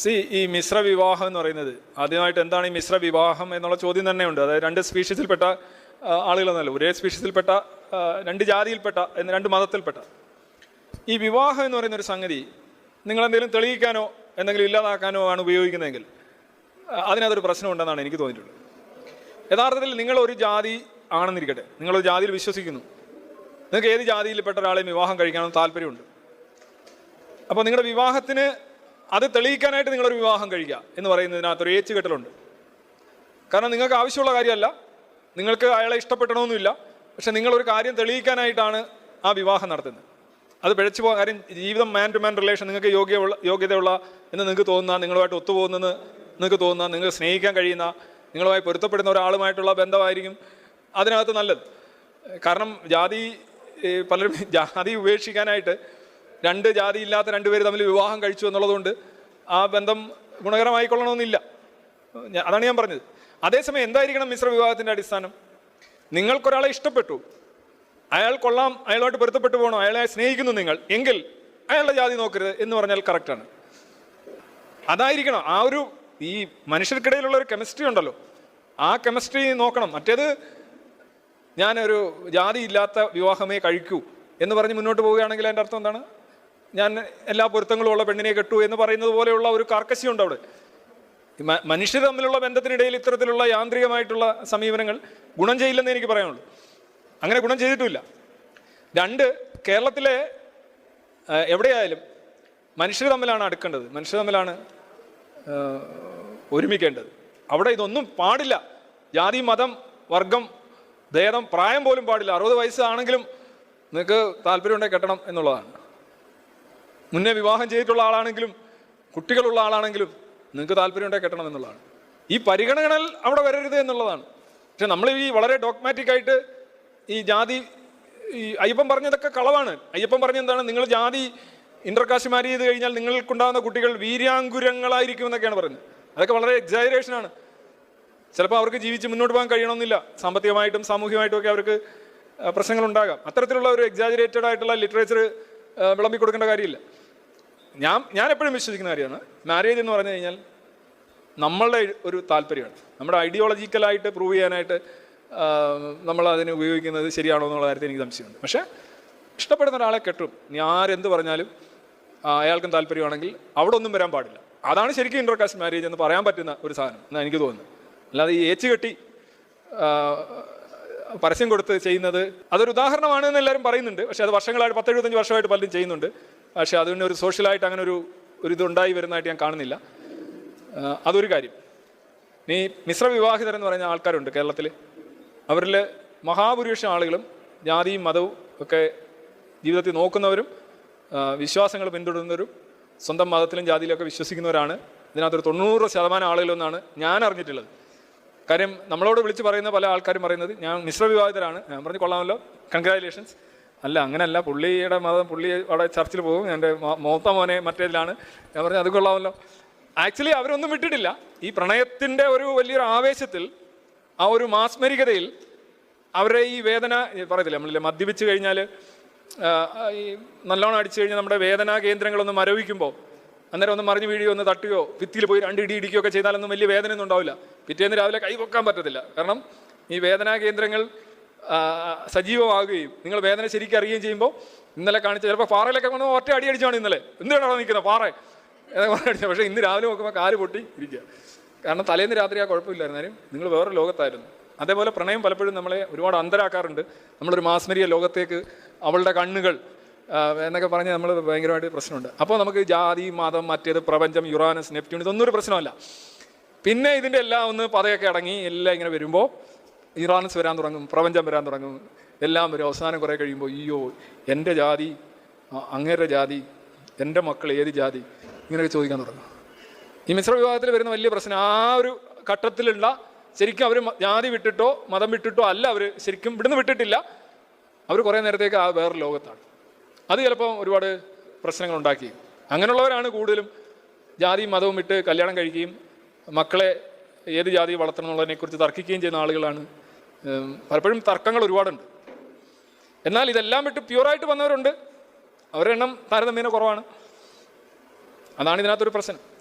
C ഈ മിശ്ര വിവാഹം എന്ന് പറയുന്നത്. ആദ്യമായിട്ട് എന്താണ് ഈ മിശ്ര വിവാഹം എന്നുള്ള ചോദ്യം തന്നെയുണ്ട്. അതായത് രണ്ട് സ്പീഷീസിൽപ്പെട്ട ആളുകളെന്നല്ല ഒരേ സ്പീഷീസിൽപ്പെട്ട രണ്ട് ജാതിയിൽപ്പെട്ട എന്ന് രണ്ട് മതത്തിൽപ്പെട്ട. ഈ വിവാഹം എന്ന് പറയുന്ന ഒരു സംഗതി നിങ്ങളെന്തെങ്കിലും തെളിയിക്കാനോ എന്തെങ്കിലും ഇല്ലാതാക്കാനോ ആണ് ഉപയോഗിക്കുന്നതെങ്കിൽ അതിനകത്തൊരു പ്രശ്നമുണ്ടെന്നാണ് എനിക്ക് തോന്നിയിട്ടുള്ളത്. യഥാർത്ഥത്തിൽ നിങ്ങൾ ഒരു ജാതി ആണെന്നിരിക്കട്ടെ. നിങ്ങളൊരു ജാതിയിൽ വിശ്വസിക്കുന്നു. നിങ്ങൾക്ക് ഏത് ജാതിയിൽപ്പെട്ട ഒരാളെയും വിവാഹം കഴിക്കാനും താല്പര്യമുണ്ട്. അപ്പോൾ നിങ്ങളുടെ വിവാഹത്തിന് അത് തെളിയിക്കാനായിട്ട് നിങ്ങളൊരു വിവാഹം കഴിക്കുക എന്ന് പറയുന്നതിനകത്തൊരു ഏച്ചുകെട്ടലുണ്ട് കാരണം നിങ്ങൾക്ക് ആവശ്യമുള്ള കാര്യമല്ല. നിങ്ങൾക്ക് അയാളെ ഇഷ്ടപ്പെടണമെന്നില്ല പക്ഷെ നിങ്ങളൊരു കാര്യം തെളിയിക്കാനായിട്ടാണ് ആ വിവാഹം നടത്തുന്നത്. അത് പിഴച്ചു പോകാൻ കാര്യം ജീവിതം മാൻ ടു മാൻ റിലേഷൻ നിങ്ങൾക്ക് യോഗ്യമുള്ള യോഗ്യതയുള്ള എന്ന് നിങ്ങൾക്ക് തോന്നുന്ന നിങ്ങളുമായിട്ട് ഒത്തുപോകുന്നെന്ന് നിങ്ങൾക്ക് തോന്നുന്ന നിങ്ങൾക്ക് സ്നേഹിക്കാൻ കഴിയുന്ന നിങ്ങളുമായി പൊരുത്തപ്പെടുന്ന ഒരാളുമായിട്ടുള്ള ബന്ധമായിരിക്കും അതിനകത്ത് നല്ലത്. കാരണം ജാതി പലരും ജാതി ഉപേക്ഷിക്കാനായിട്ട് രണ്ട് ജാതി ഇല്ലാത്ത രണ്ടുപേര് തമ്മിൽ വിവാഹം കഴിച്ചു എന്നുള്ളതുകൊണ്ട് ആ ബന്ധം ഗുണകരമായിക്കൊള്ളണമെന്നില്ല അതാണ് ഞാൻ പറഞ്ഞത്. അതേസമയം എന്തായിരിക്കണം മിശ്ര വിവാഹത്തിന്റെ അടിസ്ഥാനം? നിങ്ങൾക്കൊരാളെ ഇഷ്ടപ്പെട്ടു. അയാൾ കൊള്ളാം അയാളുമായിട്ട് പൊരുത്തപ്പെട്ടു പോകണം? അയാളെ സ്നേഹിക്കുന്നു നിങ്ങൾ. എങ്കിൽ അയാളുടെ ജാതി നോക്കരുത് എന്ന് പറഞ്ഞാൽ കറക്റ്റാണ് അതായിരിക്കണം. ആ ഒരു ഈ മനുഷ്യർക്കിടയിലുള്ള ഒരു കെമിസ്ട്രി ഉണ്ടല്ലോ. ആ കെമിസ്ട്രി നോക്കണം. മറ്റേത് ഞാനൊരു ജാതി ഇല്ലാത്ത വിവാഹമേ കഴിക്കൂ എന്ന് പറഞ്ഞ് മുന്നോട്ട് പോവുകയാണെങ്കിൽ അതിന്റെ അർത്ഥം എന്താണ്? ഞാൻ എല്ലാ പൊരുത്തങ്ങളും ഉള്ള പെണ്ണിനെ കെട്ടു എന്ന് പറയുന്നത് പോലെയുള്ള ഒരു കാർക്കശ്യമുണ്ട് അവിടെ. മനുഷ്യർ തമ്മിലുള്ള ബന്ധത്തിനിടയിൽ ഇത്തരത്തിലുള്ള യാന്ത്രികമായിട്ടുള്ള സമീപനങ്ങൾ ഗുണം ചെയ്യില്ലെന്ന് എനിക്ക് പറയാനുള്ളൂ. അങ്ങനെ ഗുണം ചെയ്തിട്ടുമില്ല രണ്ട് കേരളത്തിലെ എവിടെയായാലും മനുഷ്യർ തമ്മിലാണ് അടുക്കേണ്ടത്. മനുഷ്യർ തമ്മിലാണ് ഒരുമിക്കേണ്ടത്. അവിടെ ഇതൊന്നും പാടില്ല. ജാതി മതം വർഗം ഭേദം പ്രായം പോലും പാടില്ല. അറുപത് വയസ്സാണെങ്കിലും നിങ്ങൾക്ക് താല്പര്യമുണ്ടെങ്കിൽ കെട്ടണം എന്നുള്ളതാണ്. മുന്നേ വിവാഹം ചെയ്തിട്ടുള്ള ആളാണെങ്കിലും കുട്ടികളുള്ള ആളാണെങ്കിലും നിങ്ങൾക്ക് താല്പര്യമുണ്ടെങ്കിൽ കെട്ടണം എന്നുള്ളതാണ്. ഈ പരിഗണനകൾ അവിടെ വരരുത് എന്നുള്ളതാണ്. പക്ഷെ നമ്മൾ ഈ വളരെ ഡോക്മാറ്റിക് ആയിട്ട് ഈ ജാതി ഈ അയ്യപ്പൻ പറഞ്ഞതൊക്കെ കളവാണ്. അയ്യപ്പൻ പറഞ്ഞ എന്താണ്? നിങ്ങൾ ജാതി ഇന്റർകാസ്റ്റ് മാരി ചെയ്ത് കഴിഞ്ഞാൽ നിങ്ങൾക്കുണ്ടാകുന്ന കുട്ടികൾ വീര്യാങ്കുരങ്ങളായിരിക്കും എന്നൊക്കെയാണ് പറഞ്ഞത് അതൊക്കെ വളരെ എക്സാജറേഷൻ ആണ്. ചിലപ്പോൾ അവർക്ക് ജീവിച്ച് മുന്നോട്ട് പോകാൻ കഴിയണമെന്നില്ല. സാമ്പത്തികമായിട്ടും സാമൂഹികമായിട്ടും ഒക്കെ അവർക്ക് പ്രശ്നങ്ങളുണ്ടാകാം അത്തരത്തിലുള്ള ഒരു എക്സാജറേറ്റഡ് ആയിട്ടുള്ള ലിറ്ററേച്ചർ വിളമ്പിക്കൊടുക്കേണ്ട കാര്യമില്ല. ഞാൻ ഞാൻ എപ്പോഴും വിശ്വസിക്കുന്ന കാര്യമാണ്. മാരേജ് എന്ന് പറഞ്ഞു കഴിഞ്ഞാൽ നമ്മളുടെ ഒരു താല്പര്യമാണ്. നമ്മുടെ ഐഡിയോളജിക്കലായിട്ട് പ്രൂവ് ചെയ്യാനായിട്ട് നമ്മൾ അതിനെ ഉപയോഗിക്കുന്നത് ശരിയാണോ എന്നുള്ള കാര്യത്തിൽ എനിക്ക് സംശയമുണ്ട്. പക്ഷേ ഇഷ്ടപ്പെടുന്ന ഒരാളെ കെട്ടും. ഇനി ആരെന്ത് പറഞ്ഞാലും അയാൾക്കും താല്പര്യമാണെങ്കിൽ അവിടെ ഒന്നും വരാൻ പാടില്ല. അതാണ് ശരിക്കും ഇന്റർകാസ്റ്റ് മാരേജ് എന്ന് പറയാൻ പറ്റുന്ന ഒരു സാധനം എന്നാണ് എനിക്ക് തോന്നുന്നത്. അല്ലാതെ ഈ ഏച്ച് കെട്ടി പരസ്യം കൊടുത്ത് ചെയ്യുന്നത് അതൊരു ഉദാഹരണമാണ് എന്ന് എല്ലാവരും പറയുന്നുണ്ട്. പക്ഷേ അത് വർഷങ്ങളായിട്ട് പത്ത് എഴുപത്തഞ്ച് വർഷമായിട്ട് പലരും ചെയ്യുന്നുണ്ട്. പക്ഷേ അതിന് ഒരു സോഷ്യലായിട്ട് അങ്ങനെ ഒരു ഒരു ഇതുണ്ടായി വരുന്നതായിട്ട് ഞാൻ കാണുന്നില്ല. അതൊരു കാര്യം. നീ മിശ്ര വിവാഹിതർ എന്ന് പറയുന്ന ആൾക്കാരുണ്ട് കേരളത്തിൽ അവരിൽ മഹാഭൂരിപക്ഷം ആളുകളും ജാതിയും മതവും ഒക്കെ ജീവിതത്തിൽ നോക്കുന്നവരും വിശ്വാസങ്ങൾ പിന്തുടരുന്നവരും സ്വന്തം മതത്തിലും ജാതിയിലും ഒക്കെ വിശ്വസിക്കുന്നവരാണ് ഇതിനകത്തൊരു തൊണ്ണൂറ് ശതമാനം ആളുകളൊന്നാണ് ഞാൻ അറിഞ്ഞിട്ടുള്ളത്. കാര്യം നമ്മളോട് വിളിച്ച് പറയുന്ന പല ആൾക്കാരും പറയുന്നത് ഞാൻ മിശ്രവിവാഹിതരാണ് ഞാൻ പറഞ്ഞു കൊള്ളാമല്ലോ. കൺഗ്രാറ്റുലേഷൻസ് അല്ല അങ്ങനല്ല പുള്ളിയുടെ മതം പുള്ളി അവിടെ ചർച്ചിൽ പോകും. എന്റെ മൂത്ത മോനെ മറ്റേതിലാണ്. ഞാൻ പറഞ്ഞു അത് കൊള്ളാമല്ലോ. ആക്ച്വലി അവരൊന്നും വിട്ടിട്ടില്ല. ഈ പ്രണയത്തിന്റെ ഒരു വലിയൊരു ആവേശത്തിൽ ആ ഒരു മാസ്മരികതയിൽ അവരെ ഈ വേദന പറയത്തില്ല നമ്മളില്ലേ മദ്യപിച്ച് കഴിഞ്ഞാൽ ഈ നല്ലോണം അടിച്ചു കഴിഞ്ഞാൽ നമ്മുടെ വേദനാ കേന്ദ്രങ്ങളൊന്ന് മരവിക്കുമ്പോൾ അന്നേരം ഒന്ന് മറിഞ്ഞ് വീഴുകയോ ഒന്ന് തട്ടുകയോ ഭിത്തിയിൽ പോയി രണ്ട് ഇടി ഇടിക്കുകയോ ചെയ്താലൊന്നും വലിയ വേദനയൊന്നും ഉണ്ടാവില്ല. പിറ്റേന്ന് രാവിലെ കൈ പൊക്കാൻ പറ്റത്തില്ല. കാരണം ഈ വേദനാ കേന്ദ്രങ്ങൾ സജീവമാകുകയും നിങ്ങൾ വേദന ശരിക്കും അറിയുകയും ചെയ്യുമ്പോൾ ഇന്നലെ കാണിച്ച ചിലപ്പോൾ പാറയിലൊക്കെ കൊണ്ട് ഒറ്റ അടി അടിച്ചാണ് ഇന്നലെ. എന്തിനാണോ നിൽക്കുന്നത്? പാറ. അടിച്ചത്? പക്ഷേ ഇന്ന് രാവിലെ നോക്കുമ്പോൾ കാൽ പൊട്ടി ഇരിക്കുക. കാരണം തലേന്ന് രാത്രി ആ കുഴപ്പമില്ലായിരുന്നാലും നിങ്ങൾ വേറെ ലോകത്തായിരുന്നു. അതേപോലെ പ്രണയം പലപ്പോഴും നമ്മളെ ഒരുപാട് അന്തരാക്കാറുണ്ട്. നമ്മളൊരു മാസ്മരിയ ലോകത്തേക്ക് അവളുടെ കണ്ണുകൾ എന്നൊക്കെ പറഞ്ഞ് നമ്മൾ ഭയങ്കരമായിട്ട് പ്രശ്നമുണ്ട്. അപ്പോൾ നമുക്ക് ജാതി മതം മറ്റേത് പ്രപഞ്ചം യുറാനസ് നെപ്റ്റ്യൂൺ ഇതൊന്നും ഒരു പ്രശ്നമല്ല. പിന്നെ ഇതിന്റെ എല്ലാം ഒന്ന് പതയൊക്കെ അടങ്ങി എല്ലാം ഇങ്ങനെ വരുമ്പോൾ ഇറാനസ് വരാൻ തുടങ്ങും പ്രപഞ്ചം വരാൻ തുടങ്ങും. എല്ലാം വരും. അവസാനം കുറേ കഴിയുമ്പോൾ അയ്യോ എന്റെ ജാതി അങ്ങേരുടെ ജാതി എന്റെ മക്കൾ ഏത് ജാതി? ഇങ്ങനെയൊക്കെ ചോദിക്കാൻ തുടങ്ങും. ഈ മിശ്ര വിവാഹത്തിൽ വരുന്ന വലിയ പ്രശ്നം ആ ഒരു ഘട്ടത്തിലുള്ള ശരിക്കും അവർ ജാതി വിട്ടിട്ടോ മതം വിട്ടിട്ടോ അല്ല അവർ ശരിക്കും ഇവിടുന്ന് വിട്ടിട്ടില്ല. അവർ കുറേ നേരത്തേക്ക് ആ വേറെ ലോകത്താണ്. അത് ചിലപ്പോൾ ഒരുപാട് പ്രശ്നങ്ങൾ ഉണ്ടാക്കി. അങ്ങനെയുള്ളവരാണ് കൂടുതലും ജാതിയും മതവും വിട്ട് കല്യാണം കഴിക്കുകയും മക്കളെ ഏത് ജാതി വളർത്തണം എന്നുള്ളതിനെക്കുറിച്ച് തർക്കിക്കുകയും ചെയ്യുന്ന ആളുകളാണ് പലപ്പോഴും തർക്കങ്ങൾ ഒരുപാടുണ്ട്. എന്നാൽ ഇതെല്ലാം വിട്ട് പ്യുവറായിട്ട് വന്നവരുണ്ട്. അവരെണ്ണം താരതമ്യേന കുറവാണ്. അതാണ് ഇതിനകത്തൊരു പ്രശ്നം.